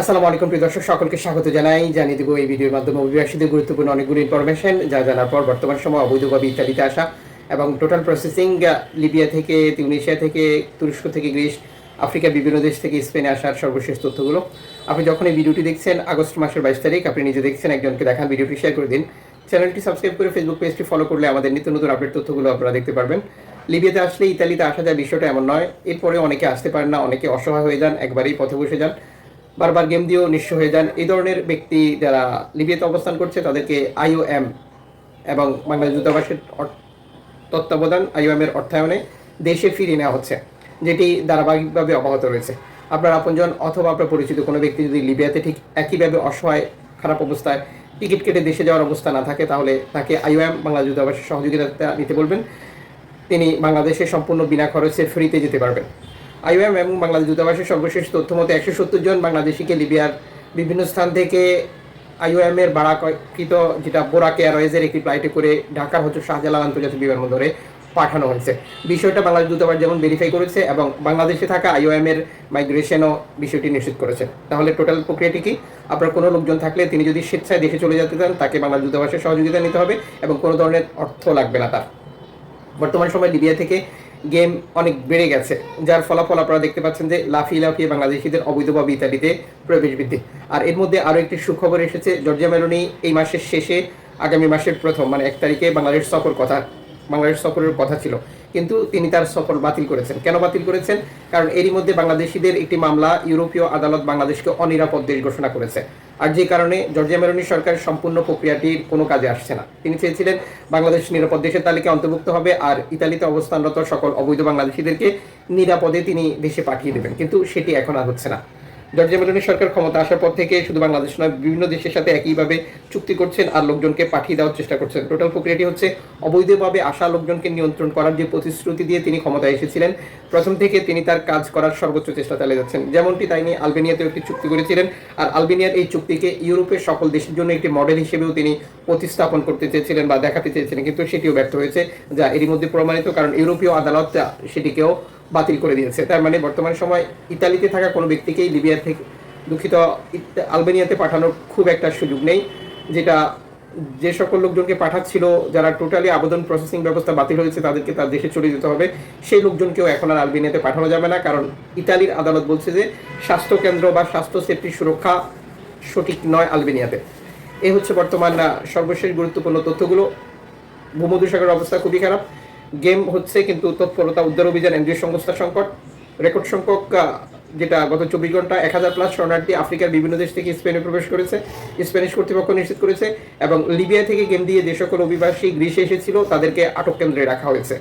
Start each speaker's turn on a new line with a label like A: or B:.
A: আসসালামু আলাইকুম প্রিয় দর্শক, সকলকে স্বাগত জানাই। জানিয়ে দেবো এই ভিডিওর মাধ্যমে অভিবাসীদের গুরুত্বপূর্ণ অনেকগুলো ইনফরমেশন যা জানার পর বর্তমান সময় অবৈধভাবে ইতালিতে আসা এবং টোটাল প্রসেসিং লিবিয়া থেকে তিউনিশিয়া থেকে, তুরস্ক থেকে, গ্রিস আফ্রিকার বিভিন্ন দেশ থেকে স্পেনে আসার সর্বশেষ তথ্যগুলো। আপনি যখন এই ভিডিওটি দেখছেন, আগস্ট মাসের বাইশ তারিখ, আপনি নিজে দেখছেন, একজনকে দেখান ভিডিওটি শেয়ার করে দিন। চ্যানেলটি সাবস্ক্রাইব করে ফেসবুক পেজটি ফলো করলে আমাদের নিত্য নতুন আপডেট তথ্যগুলো আপনারা দেখতে পারবেন। লিবিয়াতে আসলে ইতালিতে আসা যায় বিষয়টা এমন নয়। এরপরে অনেকে আসতে পারেন না, অনেকে অসহায় হয়ে যান, একবারেই পথে বসে যান। বারবার গেম দিয়েও নিঃস্ব হয়ে যান। এই ধরনের ব্যক্তি যারা লিবিয়াতে অবস্থান করছে, তাদেরকে আইওএম এবং বাংলাদেশ দূতাবাসের তত্ত্বাবধান আইওএম এর অর্থায়নে দেশে ফিরিয়ে নেওয়া হচ্ছে, যেটি ধারাবাহিকভাবে অব্যাহত রয়েছে। আপনার আপনজন অথবা আপনার পরিচিত কোনো ব্যক্তি যদি লিবিয়াতে ঠিক একইভাবে অসহায়, খারাপ অবস্থায় টিকিট কেটে দেশে যাওয়ার অবস্থা না থাকে, তাহলে তাকে আইওএম বাংলাদেশ দূতাবাসের সহযোগিতা নিতে বলবেন। তিনি বাংলাদেশে সম্পূর্ণ বিনা খরচে ফ্রিতে যেতে পারবেন। আইওএম এবং বাংলাদেশ দূতাবাসের সর্বশেষ তথ্য মতো একশো সত্তর জন বাংলাদেশিকে লিবিয়ার বিভিন্ন স্থান থেকে আইওএম এর ভাড়াকৃত যেটা বোরাক এয়ারওয়েজের একটি ফ্লাইটে করে ঢাকার হচ্ছে শাহজালাল আন্তর্জাতিক বিমানবন্দরে পাঠানো হয়েছে। বিষয়টা বাংলাদেশ দূতাবাস যেমন ভেরিফাই করেছে এবং বাংলাদেশে থাকা আইওএম এর মাইগ্রেশনও বিষয়টি নিশ্চিত করেছে। তাহলে টোটাল প্রক্রিয়াটি কি? আপনার কোনো লোকজন থাকলে তিনি যদি স্বেচ্ছায় দেশে চলে যেতে চান, তাকে বাংলাদেশ দূতাবাসের সহযোগিতা নিতে হবে এবং কোনো ধরনের অর্থ লাগবে না তার। বর্তমান সময় লিবিয়া থেকে গেম অনেক বেড়ে গেছে, যার ফলাফল আপনারা দেখতে পাচ্ছেন যে লাফি লাফিয়ে বাংলাদেশিদের অবৈধভাবে ইত্যাদিতে প্রবেশ বৃদ্ধি। আর এর মধ্যে আরও একটি সুখবর এসেছে, জর্জিয়া মেলোনি এই মাসের শেষে, আগামী মাসের প্রথম মানে এক তারিখে বাংলাদেশ সফর কথা। বাংলাদেশ সফরের কথা ছিল। কিন্তু তিনি তার সফর বাতিল করেছেন। কেন বাতিল করেছেন? কারণ এরই মধ্যে বাংলাদেশিদের একটি মামলা ইউরোপীয় আদালত বাংলাদেশকে অনিরাপদ দেশ ঘোষণা করেছে। আর যে কারণে জর্জিয়া মেরোনি সরকার সম্পূর্ণ প্রক্রিয়াটির কোনো কাজে আসছে না। তিনি চেয়েছিলেন বাংলাদেশ নিরাপদ দেশের তালিকায় অন্তর্ভুক্ত হবে আর ইতালিতে অবস্থানরত সকল অবৈধ বাংলাদেশিদেরকে নিরাপদে তিনি দেশে পাঠিয়ে দেবেন। কিন্তু সেটি এখন আর হচ্ছে না। জর্জিয়া মেলোনি সরকার ক্ষমতা আসার পর থেকে শুধু বাংলাদেশ নয়, বিভিন্ন দেশের সাথে একইভাবে চুক্তি করছেন আর লোকজনকে পাঠিয়ে দেওয়ার চেষ্টা করছেন। টোটাল প্রক্রিয়াটি হচ্ছে অবৈধভাবে আসা লোকজনকে নিয়ন্ত্রণ করার যে প্রতিশ্রুতি দিয়ে তিনি ক্ষমতায় এসেছিলেন, প্রথম থেকে তিনি তার কাজ করার সর্বোচ্চ চেষ্টা চালিয়ে যাচ্ছেন। যেমনটি তাই নিয়ে আলবেনিয়াতেও একটি চুক্তি করেছিলেন আর আলবেনিয়ার এই চুক্তিকে ইউরোপের সকল দেশের জন্য একটি মডেল হিসেবেও তিনি প্রতিস্থাপন করতে চেয়েছিলেন বা দেখাতে চেয়েছিলেন, কিন্তু সেটিও ব্যর্থ হয়েছে, যা এরই মধ্যে প্রমাণিত, কারণ ইউরোপীয় আদালত সেটিকেও বাতিল করে দিয়েছে। তার মানে বর্তমান সময় ইতালিতে থাকা কোনো ব্যক্তিকেই লিবিয়া থেকে দুঃখিত আলবেনিয়াতে পাঠানোর খুব একটা সুযোগ নেই, যেটা যে সকল লোকজনকে পাঠাচ্ছিল, যারা টোটালি আবেদন প্রসেসিং ব্যবস্থা বাতিল হয়েছে, তাদেরকে তার দেশে চলে যেতে হবে। সেই লোকজনকেও এখন আর আলবেনিয়াতে পাঠানো যাবে না, কারণ ইতালির আদালত বলছে যে স্বাস্থ্য কেন্দ্র বা স্বাস্থ্য সেফটি সুরক্ষা সঠিক নয় আলবেনিয়াতে। এই হচ্ছে বর্তমান সর্বশেষ গুরুত্বপূর্ণ তথ্যগুলো। ভূমধ্যসাগরের অবস্থা খুবই খারাপ। গেম হচ্ছে কিন্তু তৎপরতা, উদ্ধার অভিযান, এনজিও সংস্থা সংকট, রেকর্ড সংখ্যক যেটা গত চব্বিশ ঘণ্টা এক হাজার প্লাস শরণার্থী আফ্রিকার বিভিন্ন দেশ থেকে স্পেনে প্রবেশ করেছে, স্প্যানিশ কর্তৃপক্ষ নিশ্চিত করেছে এবং লিবিয়া থেকে গেম দিয়ে যে সকল অভিবাসী গ্রীষে এসেছিল, তাদেরকে আটক কেন্দ্রে রাখা হয়েছে।